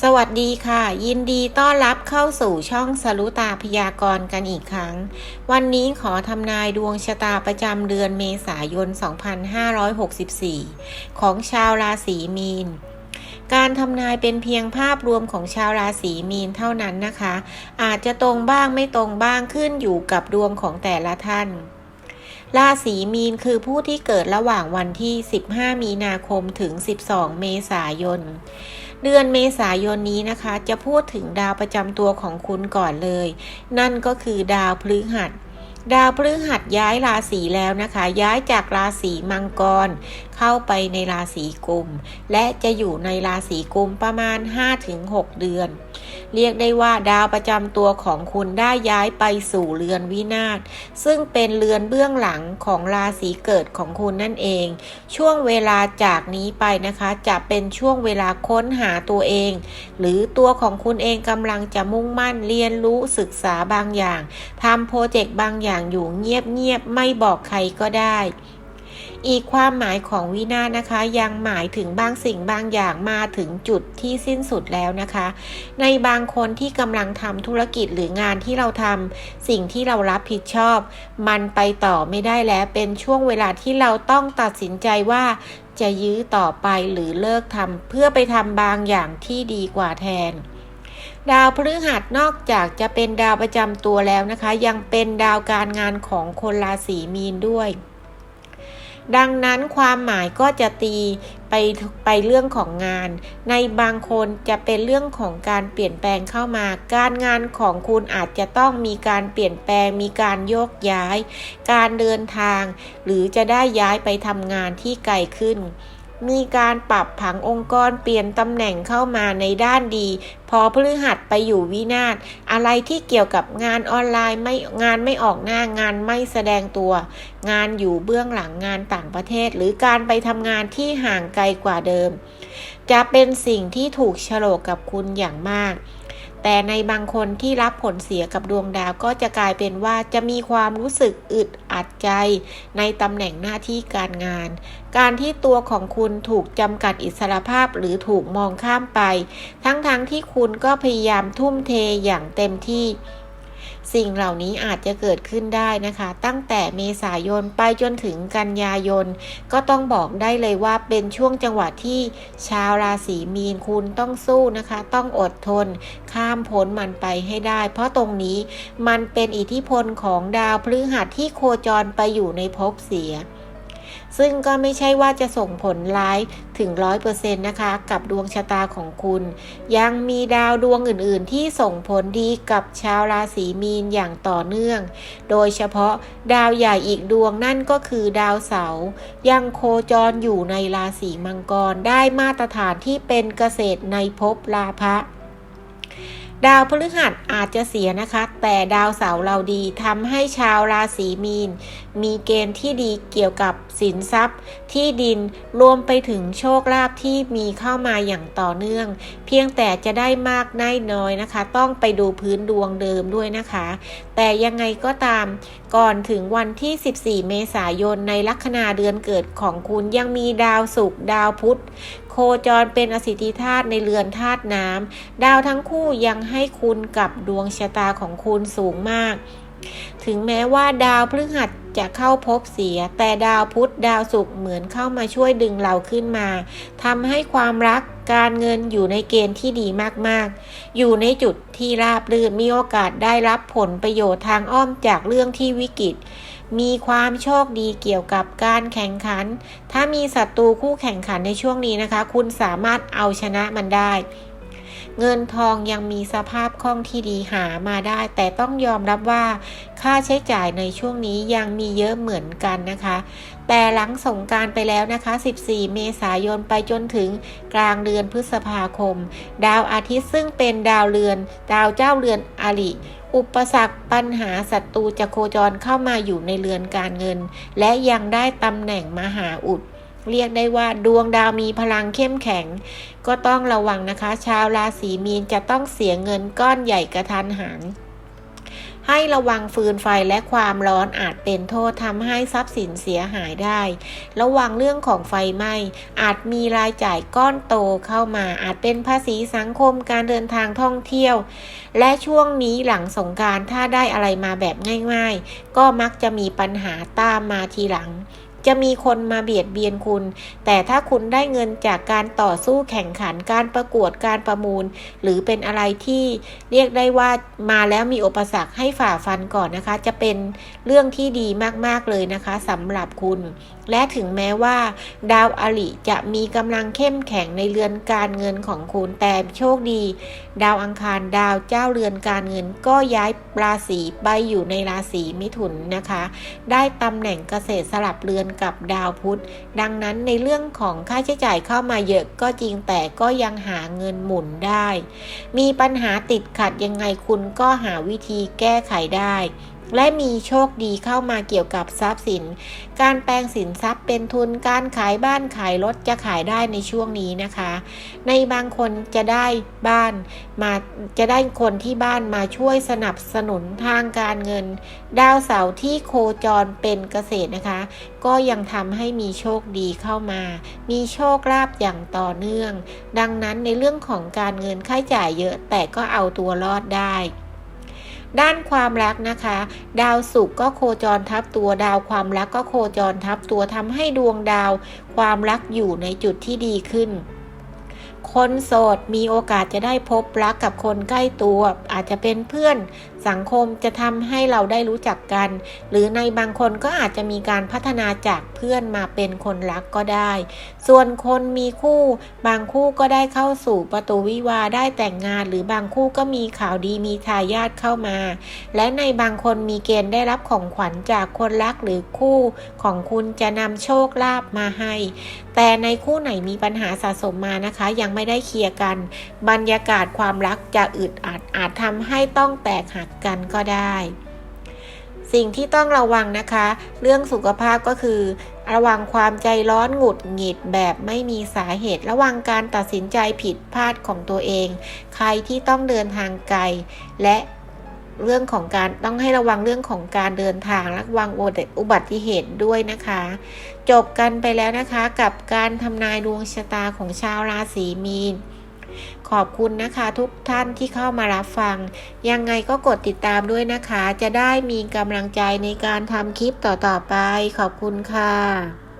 สวัสดีค่ะ ยินดีต้อนรับเข้าสู่ช่องสรุตาพยากรณ์กันอีกครั้ง วันนี้ขอทำนายดวงชะตาประจำเดือนเมษายน 2564 ของชาวราศีมีน การทำนายเป็นเพียงภาพรวมของชาวราศีมีนเท่านั้นนะคะ อาจจะตรงบ้างไม่ตรงบ้างขึ้นอยู่กับดวงของแต่ละท่านราศีมีนคือผู้ที่เกิดระหว่างวันที่ 15 มีนาคมถึง 12 เมษายน เดือนเมษายนนี้นะคะ จะพูดถึงดาวประจำตัวของคุณก่อนเลย นั่นก็คือดาวพฤหัสดาวพฤหัสย้ายราศีแล้วนะคะ ย้ายจากราศีมังกร เข้าไปในราศีกุม และจะอยู่ในราศีกุมประมาณ 5-6 เดือน เรียกได้ว่าดาวประจำตัวของคุณได้ย้ายไปสู่เรือนวินาศซึ่งเป็นเรือนเบื้องหลังของราศีเกิดของคุณนั่นเอง ช่วงเวลาจากนี้ไปนะคะ จะเป็นช่วงเวลาค้นหาตัวเอง หรือตัวของคุณเองกำลังจะมุ่งมั่นเรียนรู้ศึกษาบางอย่างทำโปรเจกต์บางอย่างอยู่เงียบๆไม่บอกใครก็ได้ อีกความหมายของวินาศนะคะ ยังหมายถึงบางสิ่งบางอย่างมาถึงจุดที่สิ้นสุดแล้วนะคะ ในบางคนที่กำลังทำธุรกิจหรืองานที่เราทำสิ่งที่เรารับผิดชอบ มันไปต่อไม่ได้แล้วเป็นช่วงเวลาที่เราต้องตัดสินใจว่าจะยื้อต่อไปหรือเลิกทำเพื่อไปทำบางอย่างที่ดีกว่าแทน ดาวพฤหัสนอกจากจะเป็นดาวประจำตัวแล้วนะคะ ยังเป็นดาวการงานของคนราศีมีนด้วย ดังนั้นความหมายก็จะตีไปไปเรื่องของงาน ในบางคนจะเป็นเรื่องของการเปลี่ยนแปลงเข้ามา การงานของคุณอาจจะต้องมีการเปลี่ยนแปลง มีการโยกย้าย การเดินทาง หรือจะได้ย้ายไปทำงานที่ไกลขึ้น มีการปรับผังองค์กรเปลี่ยนตำแหน่งเข้ามาในด้านดี พอพฤหัสไปอยู่วินาศอะไรที่เกี่ยวกับงานออนไลน์ไม่งานไม่ออกหน้างานไม่แสดงตัว งานอยู่เบื้องหลังงานต่างประเทศ หรือการไปทำงานที่ห่างไกลกว่าเดิม จะเป็นสิ่งที่ถูกฉลกกับคุณอย่างมาก แต่ในบางคนที่รับผลเสียกับดวงดาวก็จะกลายเป็นว่าจะมีความรู้สึกอึดอัดใจ ในตำแหน่งหน้าที่การงาน การที่ตัวของคุณถูกจำกัดอิสรภาพหรือถูกมองข้ามไป ทั้งๆทที่คุณก็พยายามทุ่มเทอย่างเต็มที่ สิ่งเหล่านี้อาจจะเกิดขึ้นได้นะคะ ตั้งแต่เมษายนไปจนถึงกันยายน ก็ต้องบอกได้เลยว่าเป็นช่วงจังหวะที่ชาวราศีมีนคุณต้องสู้นะคะ ต้องอดทน ข้ามพ้นมันไปให้ได้ เพราะตรงนี้มันเป็นอิทธิพลของดาวพฤหัสที่โคจรไปอยู่ในภพเสีย ซึ่งก็ไม่ใช่ว่าจะส่งผลร้ายถึง 100%นะคะ กับดวงชะตาของคุณ ยังมีดาวดวงอื่น ๆ ที่ส่งผลดีกับชาวราศีมีนอย่างต่อเนื่อง โดยเฉพาะดาวใหญ่อีกดวงนั่นก็คือดาวเสาร์ยังโคจรอยู่ในราศีมังกรได้มาตรฐานที่เป็นเกษตรในภพลาภะ ดาวพฤหัสอาจจะเสียนะคะ แต่ดาวเสาร์เราดีทำให้ชาวราศีมีน มีเกณฑ์ที่ดีเกี่ยวกับสินทรัพย์ ที่ดินรวมไปถึงโชคลาภที่มีเข้ามาอย่างต่อเนื่อง เพียงแต่จะได้มากได้น้อยนะคะ ต้องไปดูพื้นดวงเดิมด้วยนะคะแต่ยังไงก็ตามก่อนถึงวันที่ 14 เมษายนในลัคนาเดือนเกิดของคุณยังมีดาวศุกร์ดาวพุธ โคจรเป็นอสิทธิธาตุในเรือนธาตุน้ำดาวทั้งคู่ยังให้คุณกับดวงชะตาของคุณสูงมาก ถึงแม้ว่าดาวพฤหัส จะเข้าพบเสีย แต่ดาวพุธดาวศุกร์เหมือนเข้ามาช่วยดึงเราขึ้นมาทำให้ความรักการเงินอยู่ในเกณฑ์ที่ดีมากๆ อยู่ในจุดที่ราบรื่นมีโอกาสได้รับผลประโยชน์ทางอ้อมจากเรื่องที่วิกฤต มีความโชคดีเกี่ยวกับการแข่งขัน ถ้ามีศัตรูคู่แข่งขันในช่วงนี้นะคะ คุณสามารถเอาชนะมันได้ เงินทองยังมีสภาพคล่องที่ดีหามาได้ แต่ต้องยอมรับว่าค่าใช้จ่ายในช่วงนี้ยังมีเยอะเหมือนกันนะคะ แต่หลังสงการไปแล้วนะคะ 14 เมษายนไปจนถึงกลางเดือนพฤษภาคม ดาวอาทิตย์ซึ่งเป็นดาวเรือน ดาวเจ้าเรือนอริอุปสรรคปัญหาศัตรูจะโคจรเข้ามาอยู่ในเรือนการเงิน และยังได้ตำแหน่งมหาอุด เรียกได้ว่าดวงดาวมีพลังเข้มแข็ง ก็ต้องระวังนะคะ ชาวราศีมีนจะต้องเสียเงินก้อนใหญ่กระทันหันให้ระวังฟืนไฟและความร้อนอาจเป็นโทษทำให้ทรัพย์สินเสียหายได้ ระวังเรื่องของไฟไหม้ อาจมีรายจ่ายก้อนโตเข้ามา อาจเป็นภาษีสังคมการเดินทางท่องเที่ยว และช่วงนี้หลังสงการถ้าได้อะไรมาแบบง่าย ๆ ก็มักจะมีปัญหาตามมาทีหลัง จะมีคนมาเบียดเบียนคุณ แต่ถ้าคุณได้เงินจากการต่อสู้แข่งขันการประกวดการประมูล หรือเป็นอะไรที่เรียกได้ว่ามาแล้วมีอุปสรรคให้ฝ่าฟันก่อนนะคะ จะเป็นเรื่องที่ดีมากๆเลยนะคะสำหรับคุณ และถึงแม้ว่า ดาวอลิจะมีกำลังเข้มแข็งในเรือนการเงินของคุณแต่โชคดี ดาวอังคารดาวเจ้าเรือนการเงินก็ย้ายราศีไปอยู่ในราศีมิถุนนะคะ ได้ตำแหน่งเกษตรสลับเรือนกับดาวพุธ ดังนั้นในเรื่องของค่าใช้จ่ายเข้ามาเยอะก็จริงแต่ก็ยังหาเงินหมุนได้ มีปัญหาติดขัดยังไงคุณก็หาวิธีแก้ไขได้ และมีโชคดีเข้ามาเกี่ยวกับทรัพย์สิน การแปลงสินทรัพย์เป็นทุน การขายบ้านขายรถจะขายได้ในช่วงนี้นะคะ ในบางคนจะได้บ้านมาจะได้คนที่บ้านมาช่วยสนับสนุนทางการเงิน ดาวเสาร์ที่โคจรเป็นเกษตรนะคะ ก็ยังทำให้มีโชคดีเข้ามา มีโชคลาภอย่างต่อเนื่อง ดังนั้นในเรื่องของการเงินค่าจ่ายเยอะแต่ก็เอาตัวรอดได้ ด้านความรักนะคะ ดาวศุกร์ก็โคจรทับตัวดาวความรักก็โคจรทับตัวทำให้ดวงดาว ความรักอยู่ในจุดที่ดีขึ้นคนโสดมีโอกาสจะได้พบรักกับคนใกล้ตัว อาจจะเป็นเพื่อน สังคมจะทำให้เราได้รู้จักกัน หรือในบางคนก็อาจจะมีการพัฒนาจากเพื่อนมาเป็นคนรักก็ได้ ส่วนคนมีคู่ บางคู่ก็ได้เข้าสู่ประตูวิวาได้แต่งงาน หรือบางคู่ก็มีข่าวดีมีทายาทเข้ามา และในบางคนมีเกณฑ์ได้รับของขวัญจากคนรักหรือคู่ของคุณจะนำโชคลาภมาให้ แต่ในคู่ไหนมีปัญหาสะสมมานะคะ ยังไม่ได้เคลียร์กัน บรรยากาศความรักจะอึดอัดอาจทำให้ต้องแตกหักกันก็ได้ สิ่งที่ต้องระวังนะคะ เรื่องสุขภาพก็คือ ระวังความใจร้อนหงุดหงิดแบบไม่มีสาเหตุ ระวังการตัดสินใจผิดพลาดของตัวเอง ใครที่ต้องเดินทางไกล และเรื่องของการต้องให้ระวังเรื่องของการเดินทางระวังอุบัติเหตุด้วยนะคะ จบกันไปแล้วนะคะกับการทำนายดวงชะตาของชาวราศีมีน ขอบคุณนะคะทุกท่านที่เข้ามารับฟัง ยังไงก็กดติดตามด้วยนะคะ จะได้มีกำลังใจในการทำคลิปต่อๆไป ขอบคุณค่ะ